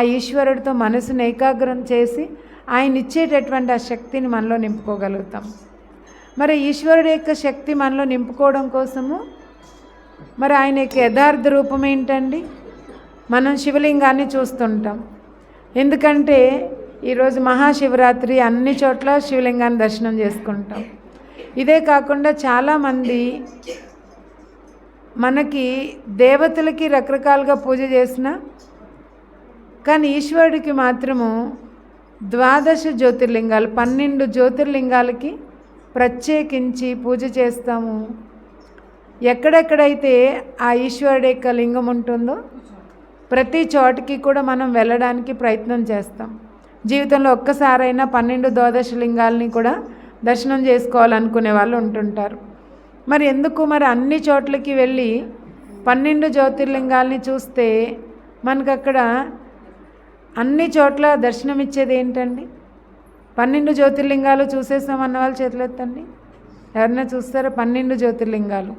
ఆ ఈశ్వరుడితో మనసును ఏకాగ్రం చేసి ఆయన ఇచ్చేటటువంటి ఆ శక్తిని మనలో నింపుకోగలుగుతాం. మరి ఈశ్వరుడు యొక్క శక్తి మనలో నింపుకోవడం కోసము మరి ఆయన యొక్క యథార్థ రూపం ఏంటండి? మనం శివలింగాన్ని చూస్తుంటాం. ఎందుకంటే ఈరోజు మహాశివరాత్రి అన్ని చోట్ల శివలింగాన్ని దర్శనం చేసుకుంటాం. ఇదే కాకుండా చాలామంది మనకి దేవతలకి రకరకాలుగా పూజ చేసిన కానీ ఈశ్వరుడికి మాత్రము ద్వాదశ జ్యోతిర్లింగాలు పన్నెండు జ్యోతిర్లింగాలకి ప్రత్యేకించి పూజ చేస్తాము. ఎక్కడెక్కడైతే ఆ ఈశ్వరుడి యొక్క లింగం ఉంటుందో ప్రతి చోటికి కూడా మనం వెళ్ళడానికి ప్రయత్నం చేస్తాం. జీవితంలో ఒక్కసారైనా పన్నెండు ద్వాదశ లింగాలని కూడా దర్శనం చేసుకోవాలనుకునే వాళ్ళు ఉంటుంటారు. మరి ఎందుకు మరి అన్ని చోట్లకి వెళ్ళి పన్నెండు జ్యోతిర్లింగాల్ని చూస్తే మనకు అక్కడ అన్ని చోట్ల దర్శనం ఇచ్చేది ఏంటండి? పన్నెండు జ్యోతిర్లింగాలు చూసేసాం అన్న వాళ్ళు చేతులు ఎత్తండి. ఎవరైనా చూస్తారా పన్నెండు జ్యోతిర్లింగాలు?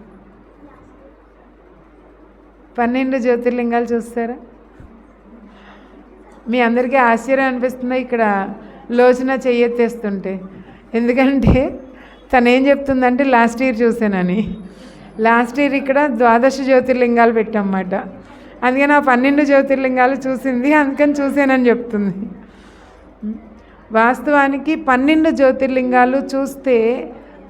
పన్నెండు జ్యోతిర్లింగాలు చూస్తారా? మీ అందరికీ ఆశ్చర్యం అనిపిస్తుంది ఇక్కడ లోచన చెయ్యెత్తేస్తుంటే. ఎందుకంటే తను ఏం చెప్తుందంటే లాస్ట్ ఇయర్ చూసానని లాస్ట్ ఇయర్ ఇక్కడ ద్వాదశ జ్యోతిర్లింగాలు పెట్టామన్నమాట. అందుకని ఆ పన్నెండు జ్యోతిర్లింగాలు చూసింది అందుకని చూసానని చెప్తుంది. వాస్తవానికి పన్నెండు జ్యోతిర్లింగాలు చూస్తే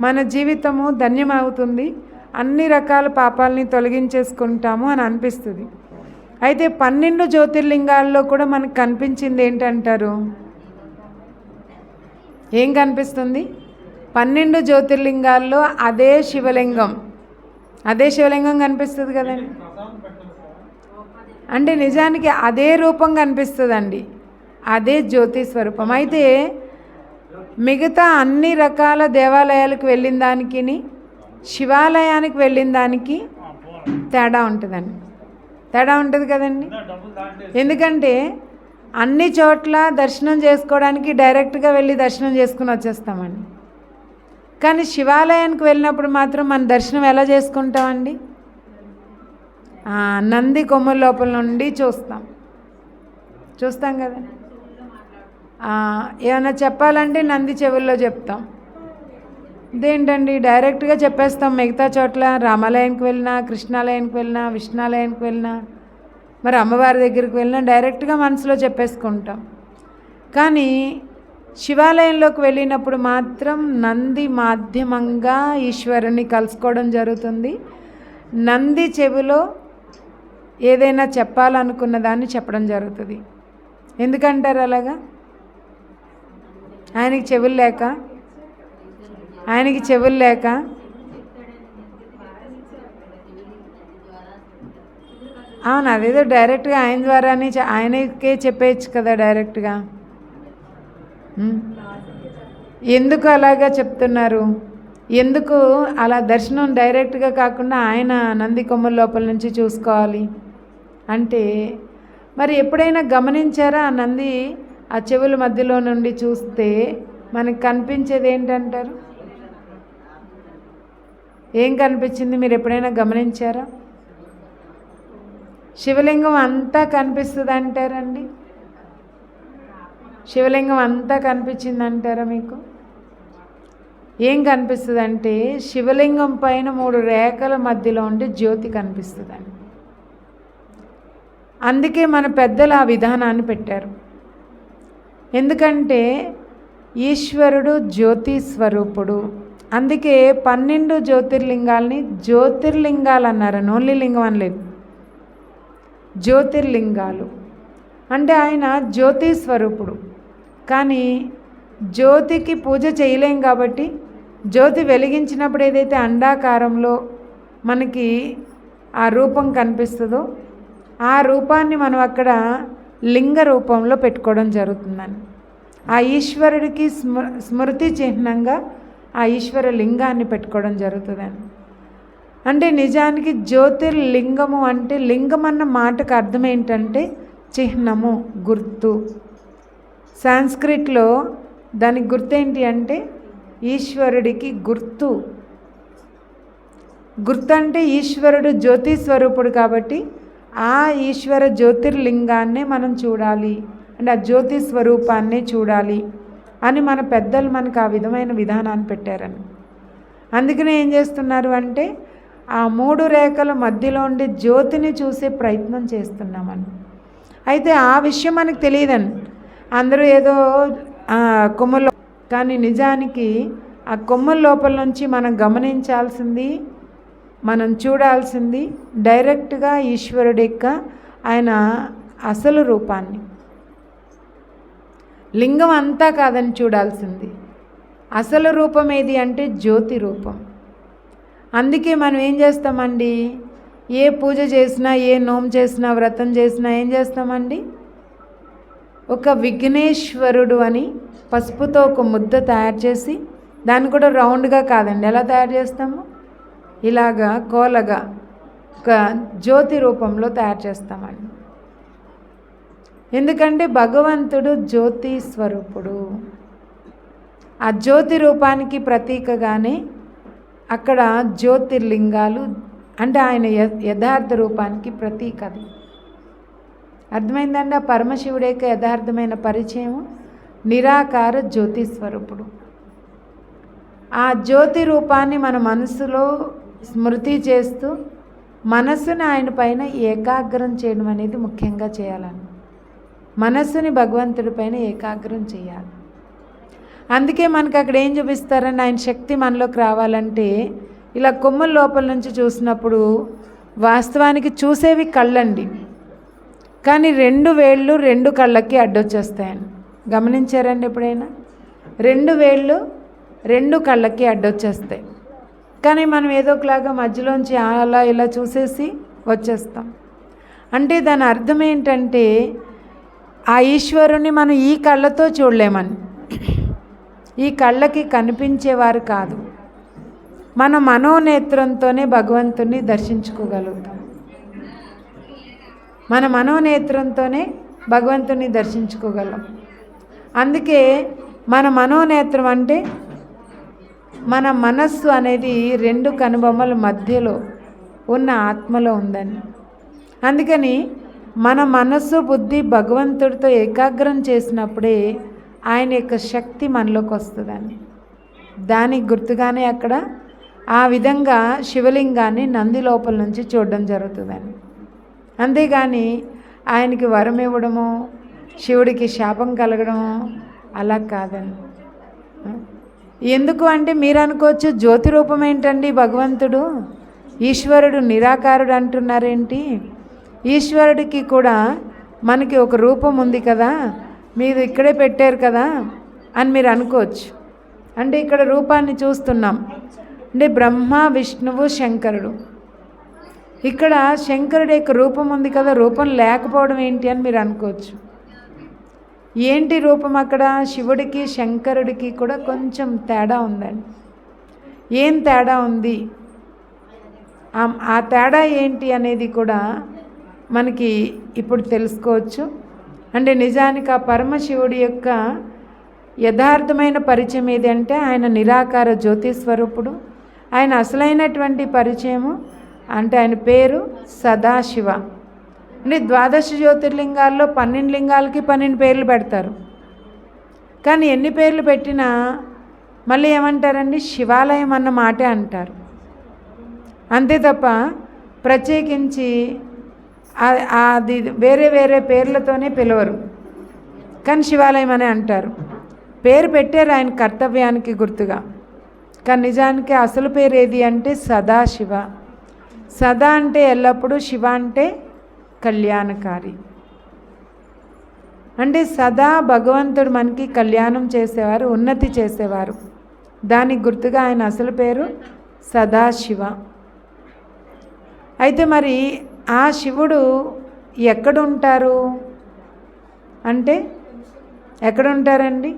మన జీవితము ధన్యమవుతుంది. అన్ని రకాల పాపాలని తొలగించేసుకుంటాము అని అనిపిస్తుంది. అయితే పన్నెండు జ్యోతిర్లింగాల్లో కూడా మనకు కనిపించింది ఏంటంటారు? ఏం కనిపిస్తుంది? పన్నెండు జ్యోతిర్లింగాల్లో అదే శివలింగం. అదే శివలింగం కనిపిస్తుంది కదండి. అంటే నిజానికి అదే రూపం కనిపిస్తుందండి. అదే జ్యోతి స్వరూపం. అయితే మిగతా అన్ని రకాల దేవాలయాలకు వెళ్ళిన దానికి శివాలయానికి వెళ్ళిన దానికి తేడా ఉంటుందండి. తేడా ఉంటుంది కదండి. ఎందుకంటే అన్ని చోట్ల దర్శనం చేసుకోవడానికి డైరెక్ట్గా వెళ్ళి దర్శనం చేసుకుని వచ్చేస్తామండి. కానీ శివాలయానికి వెళ్ళినప్పుడు మాత్రం మన దర్శనం ఎలా చేసుకుంటామండి? నంది కొమ్ముల లోపల నుండి చూస్తాం. చూస్తాం కదా? ఏమైనా చెప్పాలంటే నంది చెవుల్లో చెప్తాం. ఇదేంటండి? డైరెక్ట్గా చెప్పేస్తాం మిగతా చోట్ల. రామాలయానికి వెళ్ళినా కృష్ణాలయానికి వెళ్ళినా విష్ణాలయానికి వెళ్ళినా మరి అమ్మవారి దగ్గరికి వెళ్ళినా డైరెక్ట్గా మనసులో చెప్పేసుకుంటాం. కానీ శివాలయంలోకి వెళ్ళినప్పుడు మాత్రం నంది మాధ్యమంగా ఈశ్వరుని కలుసుకోవడం జరుగుతుంది. నంది చెవిలో ఏదైనా చెప్పాలనుకున్న దాన్ని చెప్పడం జరుగుతుంది. ఎందుకంటారు అలాగా? ఆయనకి చెవులు లేక? ఆయనకి చెవులు లేక? అవును అదేదో డైరెక్ట్గా ఆయన ద్వారానే ఆయనకే చెప్పేయచ్చు కదా డైరెక్ట్గా? ఎందుకు అలాగా చెప్తున్నారు? ఎందుకు అలా దర్శనం డైరెక్ట్గా కాకుండా ఆయన నంది కొమ్మల లోపల నుంచి చూసుకోవాలి? అంటే మరి ఎప్పుడైనా గమనించారా? ఆ నంది ఆ చెవుల మధ్యలో నుండి చూస్తే మనకు కనిపించేది ఏంటంటారు ఏం కనిపించింది? మీరు ఎప్పుడైనా గమనించారా? శివలింగం అంతా కనిపిస్తుంది అంటారండి శివలింగం అంతా కనిపించింది అంటారా మీకు? ఏం కనిపిస్తుంది అంటే శివలింగం పైన మూడు రేఖల మధ్యలో ఉండి జ్యోతి కనిపిస్తుంది అందుకే మన పెద్దలు ఆ విధానాన్ని పెట్టారు. ఎందుకంటే ఈశ్వరుడు జ్యోతి స్వరూపుడు అందుకే పన్నెండు జ్యోతిర్లింగాల్ని జ్యోతిర్లింగాలు అన్నారు. ఓన్లీ లింగం అనలేదు జ్యోతిర్లింగాలు. అంటే ఆయన జ్యోతి స్వరూపుడు కానీ జ్యోతికి పూజ చేయలేం కాబట్టి జ్యోతి వెలిగించినప్పుడు ఏదైతే అండాకారంలో మనకి ఆ రూపం కనిపిస్తుందో ఆ రూపాన్ని మనం అక్కడ లింగ రూపంలో పెట్టుకోవడం జరుగుతుందని ఆ ఈశ్వరుడికి స్మృ స్మృతి చిహ్నంగా ఆ ఈశ్వర లింగాన్ని పెట్టుకోవడం జరుగుతుందని అంటే నిజానికి జ్యోతిర్లింగము అంటే లింగం అన్న మాటకు అర్థం ఏంటంటే చిహ్నము గుర్తు. సాంస్క్రిట్లో దానికి గుర్తేంటి అంటే ఈశ్వరుడికి గుర్తు. గుర్తు అంటే ఈశ్వరుడు జ్యోతి స్వరూపుడు కాబట్టి ఆ ఈశ్వర జ్యోతిర్లింగాన్నే మనం చూడాలి అంటే ఆ జ్యోతి స్వరూపాన్ని చూడాలి అని మన పెద్దలు మనకు ఆ విధమైన విధానాన్ని పెట్టారని. అందుకనే ఏం చేస్తున్నారు అంటే ఆ మూడు రేఖల మధ్యలో ఉండే జ్యోతిని చూసే ప్రయత్నం చేస్తున్నామని. అయితే ఆ విషయం మనకు తెలియదండి. అందరూ ఏదో కొమ్మలో కానీ నిజానికి ఆ కొమ్మల లోపల నుంచి మనం గమనించాల్సింది మనం చూడాల్సింది డైరెక్ట్గా ఈశ్వరుడి యొక్క ఆయన అసలు రూపాన్ని. లింగం అంతా కాదని చూడాల్సింది. అసలు రూపం ఏది అంటే జ్యోతి రూపం. అందుకే మనం ఏం చేస్తామండి? ఏ పూజ చేసినా ఏ నోం చేసినా వ్రతం చేసినా ఏం చేస్తామండి? ఒక విఘ్నేశ్వరుడు అని పసుపుతో ఒక ముద్ద తయారు చేసి దాన్ని కూడా రౌండ్గా కాదండి. ఎలా తయారు చేస్తాము? ఇలాగా కోలగా ఒక జ్యోతి రూపంలో తయారు చేస్తామండి. ఎందుకంటే భగవంతుడు జ్యోతి స్వరూపుడు. ఆ జ్యోతి రూపానికి ప్రతీకగానే అక్కడ జ్యోతిర్లింగాలు అంటే ఆయన యథార్థ రూపానికి ప్రతీక అది. అర్థమైందండి? ఆ పరమశివుడి యొక్క యథార్థమైన పరిచయం నిరాకార జ్యోతి స్వరూపుడు. ఆ జ్యోతి రూపాన్ని మన మనసులో స్మృతి చేస్తూ మనస్సుని ఆయన పైన ఏకాగ్రం చేయడం అనేది ముఖ్యంగా చేయాలని. మనస్సుని భగవంతుడి పైన ఏకాగ్రం చేయాలి. అందుకే మనకు అక్కడ ఏం చూపిస్తారని ఆయన శక్తి మనలోకి రావాలంటే ఇలా కొమ్మల లోపల నుంచి చూసినప్పుడు వాస్తవానికి చూసేవి కళ్ళండి. కానీ రెండు వేళ్ళు రెండు కళ్ళకి అడ్డొచ్చేస్తాయని. గమనించారండి ఎప్పుడైనా? రెండు వేళ్ళు రెండు కళ్ళకి అడ్డొచ్చేస్తాయి. కానీ మనం ఏదో ఒకలాగా మధ్యలోంచి అలా ఇలా చూసేసి వచ్చేస్తాం. అంటే దాని అర్థం ఏంటంటే ఆ ఈశ్వరుని మనం ఈ కళ్ళతో చూడలేమని. ఈ కళ్ళకి కనిపించేవారు కాదు. మన మనోనేత్రంతోనే భగవంతుని దర్శించుకోగలుగుతాం. మన మనోనేత్రంతోనే భగవంతుని దర్శించుకోగలం. అందుకే మన మనోనేత్రం అంటే మన మనస్సు అనేది రెండు కనుబొమ్మల మధ్యలో ఉన్న ఆత్మలో ఉందని. అందుకని మన మనస్సు బుద్ధి భగవంతుడితో ఏకాగ్రం చేసినప్పుడే ఆయన యొక్క శక్తి మనలోకి వస్తుందని. దానికి గుర్తుగానే అక్కడ ఆ విధంగా శివలింగాన్ని నంది లోపల నుంచి చూడడం జరుగుతుందని. అంతేగాని ఆయనకి వరం ఇవ్వడము శివుడికి శాపం కలగడము అలా కాదండి ఎందుకు అంటే మీరు అనుకోవచ్చు జ్యోతి రూపం ఏంటండి భగవంతుడు? ఈశ్వరుడు నిరాకారుడు అంటున్నారేంటి? ఈశ్వరుడికి కూడా మనకి ఒక రూపం ఉంది కదా మీరు ఇక్కడే పెట్టారు కదా అని మీరు అనుకోవచ్చు. అంటే ఇక్కడ రూపాన్ని చూస్తున్నాం. అంటే బ్రహ్మ విష్ణువు శంకరుడు. ఇక్కడ శంకరుడు యొక్క రూపం ఉంది కదా రూపం లేకపోవడం ఏంటి అని మీరు అనుకోవచ్చు. ఏంటి రూపం అక్కడ? శివుడికి శంకరుడికి కూడా కొంచెం తేడా ఉందండి. ఏం తేడా ఉంది? ఆ- తేడా ఏంటి అనేది కూడా మనకి ఇప్పుడు తెలుసుకోవచ్చు. అంటే నిజానికి ఆ పరమశివుడి యొక్క యథార్థమైన పరిచయం ఏది అంటే ఆయన నిరాకార జ్యోతి స్వరూపుడు. ఆయన అసలైనటువంటి పరిచయము అంటే ఆయన పేరు సదాశివ. అంటే ద్వాదశ జ్యోతిర్లింగాల్లో పన్నెండు లింగాలకి పన్నెండు పేర్లు పెడతారు. కానీ ఎన్ని పేర్లు పెట్టినా మళ్ళీ ఏమంటారండి? శివాలయం అన్న మాటే అంటారు. అంతే తప్ప ప్రత్యేకించి అది వేరే వేరే పేర్లతోనే పిలవరు. కానీ శివాలయం అనే అంటారు. పేరు పెట్టారు ఆయన కర్తవ్యానికి గుర్తుగా. కానీ నిజానికి అసలు పేరు ఏది అంటే సదాశివ. సదా అంటే ఎల్లప్పుడూ శివ అంటే కళ్యాణకారి. అంటే సదా భగవంతుడు మనకి కళ్యాణం చేసేవారు ఉన్నతి చేసేవారు. దానికి గుర్తుగా ఆయన అసలు పేరు సదాశివ. అయితే మరి ఆ శివుడు ఎక్కడుంటారు? అంటే ఎక్కడ ఉంటారండి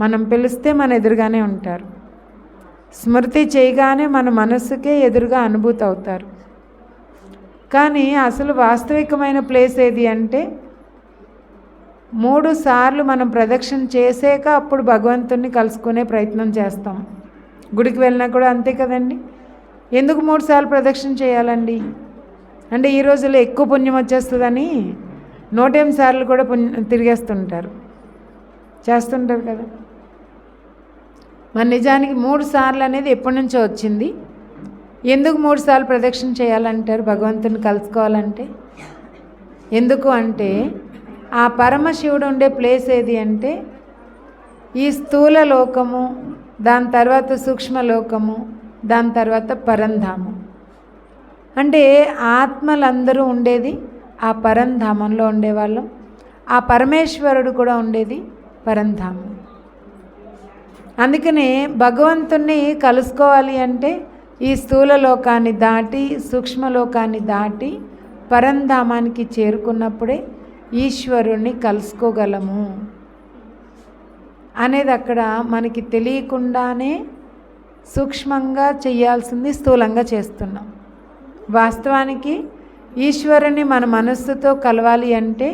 మనం పిలిస్తే మన ఎదురుగానే ఉంటారు. స్మృతి చేయగానే మన మనస్సుకే ఎదురుగా అనుభూతి అవుతారు కానీ అసలు వాస్తవికమైన ప్లేస్ ఏది అంటే మూడు సార్లు మనం ప్రదక్షిణ చేసాక అప్పుడు భగవంతుణ్ణి కలుసుకునే ప్రయత్నం చేస్తాం. గుడికి వెళ్ళినా కూడా అంతే కదండి? ఎందుకు మూడు సార్లు ప్రదక్షిణ చేయాలండి? అంటే ఈ రోజుల్లో ఎక్కువ పుణ్యం వచ్చేస్తుందని నూటెనిమిది సార్లు కూడా పుణ్యం తిరిగేస్తుంటారు. చేస్తుంటారు కదా? మరి నిజానికి మూడు సార్లు అనేది ఎప్పటి నుంచో వచ్చింది. ఎందుకు మూడుసార్లు ప్రదక్షిణ చేయాలంటారు? భగవంతుని కలుసుకోవాలంటే? ఎందుకు అంటే ఆ పరమశివుడు ఉండే ప్లేస్ ఏది అంటే ఈ స్థూల లోకము దాని తర్వాత సూక్ష్మ లోకము దాని తర్వాత పరంధామం. అంటే ఆత్మలందరూ ఉండేది ఆ పరంధామంలో ఉండేవాళ్ళం. ఆ పరమేశ్వరుడు కూడా ఉండేది పరంధామం. అందుకనే భగవంతుణ్ణి కలుసుకోవాలి అంటే ఈ స్థూల లోకాన్ని దాటి సూక్ష్మలోకాన్ని దాటి పరంధామానికి చేరుకున్నప్పుడే ఈశ్వరుణ్ణి కలుసుకోగలము. అనేది అక్కడ మనకి తెలియకుండానే సూక్ష్మంగా చేయాల్సింది స్థూలంగా చేస్తున్నాం. వాస్తవానికి ఈశ్వరుని మన మనస్సుతో కలవాలి అంటే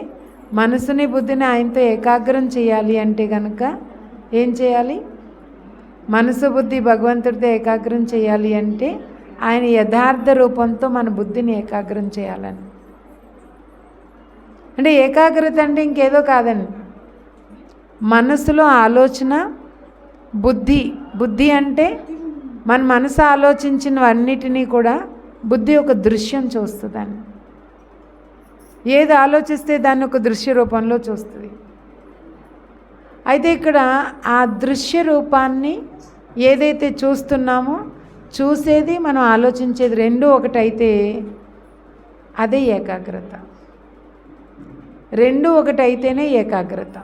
మనసుని బుద్ధిని ఆయనతో ఏకాగ్రం చేయాలి అంటే కనుక ఏం చేయాలి? మనసు బుద్ధి భగవంతుడితో ఏకాగ్రం చేయాలి అంటే ఆయన యథార్థ రూపంతో మన బుద్ధిని ఏకాగ్రం చేయాలని. అంటే ఏకాగ్రత అంటే ఇంకేదో కాదండి. మనసులో ఆలోచన బుద్ధి బుద్ధి అంటే మన మనసు ఆలోచించినవన్నిటినీ కూడా బుద్ధి ఒక దృశ్యం చూస్తుందని ఏది ఆలోచిస్తే దాన్ని ఒక దృశ్య రూపంలో చూస్తుంది. అయితే ఇక్కడ ఆ దృశ్య రూపాన్ని ఏదైతే చూస్తున్నామో చూసేది మనం ఆలోచించేది రెండు ఒకటైతే అదే ఏకాగ్రత. రెండు ఒకటైతేనే ఏకాగ్రత.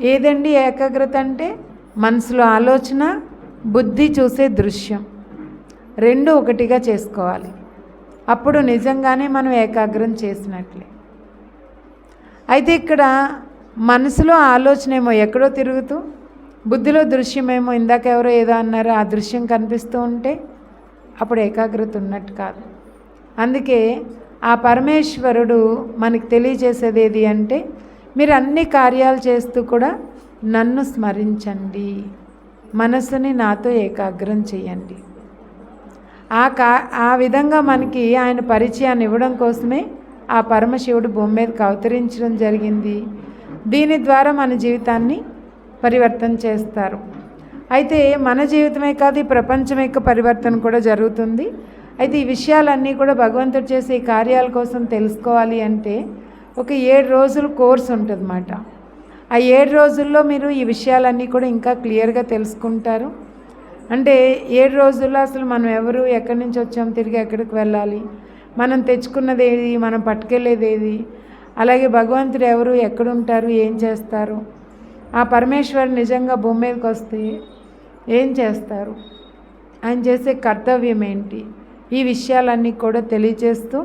ఏదండి ఏకాగ్రత అంటే? మనసులో ఆలోచన బుద్ధి చూసే దృశ్యం. రెండు ఒకటిగా చేసుకోవాలి. అప్పుడు నిజంగానే మనం ఏకాగ్రం చేసినట్లే. అయితే ఇక్కడ మనసులో ఆలోచనేమో ఎక్కడో తిరుగుతూ బుద్ధిలో దృశ్యమేమో ఇందాక ఎవరో ఏదో అన్నారో ఆ దృశ్యం కనిపిస్తూ ఉంటే అప్పుడు ఏకాగ్రత ఉన్నట్టు కాదు. అందుకే ఆ పరమేశ్వరుడు మనకి తెలియజేసేది ఏది అంటే మీరు అన్ని కార్యాలు చేస్తూ కూడా నన్ను స్మరించండి. మనసుని నాతో ఏకాగ్రం చేయండి. ఆ కా ఆ విధంగా మనకి ఆయన పరిచయాన్ని ఇవ్వడం కోసమే ఆ పరమశివుడు భూమి మీదకి అవతరించడం జరిగింది. దీని ద్వారా మన జీవితాన్ని పరివర్తన చేస్తారు. అయితే మన జీవితమే కాదు ఈ ప్రపంచం యొక్క పరివర్తన కూడా జరుగుతుంది. అయితే ఈ విషయాలన్నీ కూడా భగవంతుడు చేసే ఈ కార్యాల కోసం తెలుసుకోవాలి అంటే ఒక ఏడు రోజులు కోర్స్ ఉంటుందన్నమాట. ఆ ఏడు రోజుల్లో మీరు ఈ విషయాలన్నీ కూడా ఇంకా క్లియర్గా తెలుసుకుంటారు. అంటే ఏడు రోజుల్లో అసలు మనం ఎవరు ఎక్కడి నుంచి వచ్చాం తిరిగి ఎక్కడికి వెళ్ళాలి? మనం తెచ్చుకున్నది ఏది? మనం పట్టుకెళ్ళేది ఏది? అలాగే భగవంతుడు ఎవరు ఎక్కడుంటారు ఏం చేస్తారు? ఆ పరమేశ్వరు నిజంగా భూమి మీదకి వస్తే ఏం చేస్తారు? ఆయన చేసే కర్తవ్యం ఏంటి? ఈ విషయాలన్నీ కూడా తెలియజేస్తూ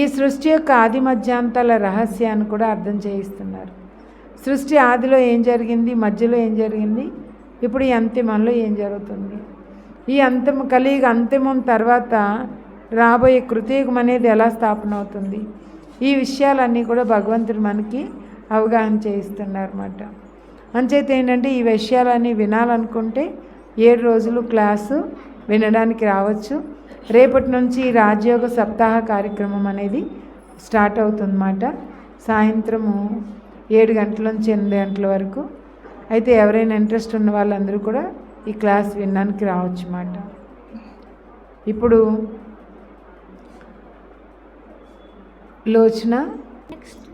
ఈ సృష్టి యొక్క ఆది మధ్యాంతాల రహస్యాన్ని కూడా అర్థం చేయిస్తున్నారు. సృష్టి ఆదిలో ఏం జరిగింది మధ్యలో ఏం జరిగింది ఇప్పుడు ఈ అంతిమంలో ఏం జరుగుతుంది? ఈ అంతిమ కలిగి అంతిమం తర్వాత రాబోయే కృతయుగం అనేది ఎలా స్థాపన అవుతుంది? ఈ విషయాలన్నీ కూడా భగవంతుడు మనకి అవగాహన చేయిస్తున్నారన్నమాట. అంచేత ఏంటంటే ఈ విషయాలన్నీ వినాలనుకుంటే ఏడు రోజులు క్లాసు వినడానికి రావచ్చు. రేపటి నుంచి రాజయోగ సప్తాహ కార్యక్రమం అనేది స్టార్ట్ అవుతుందన్నమాట. సాయంత్రము ఏడు గంటల నుంచి ఎనిమిది గంటల వరకు. అయితే ఎవరైనా ఇంట్రెస్ట్ ఉన్న వాళ్ళందరూ కూడా ఈ క్లాస్ వినడానికి రావచ్చు అన్నమాట ఇప్పుడు లోచన. నెక్స్ట్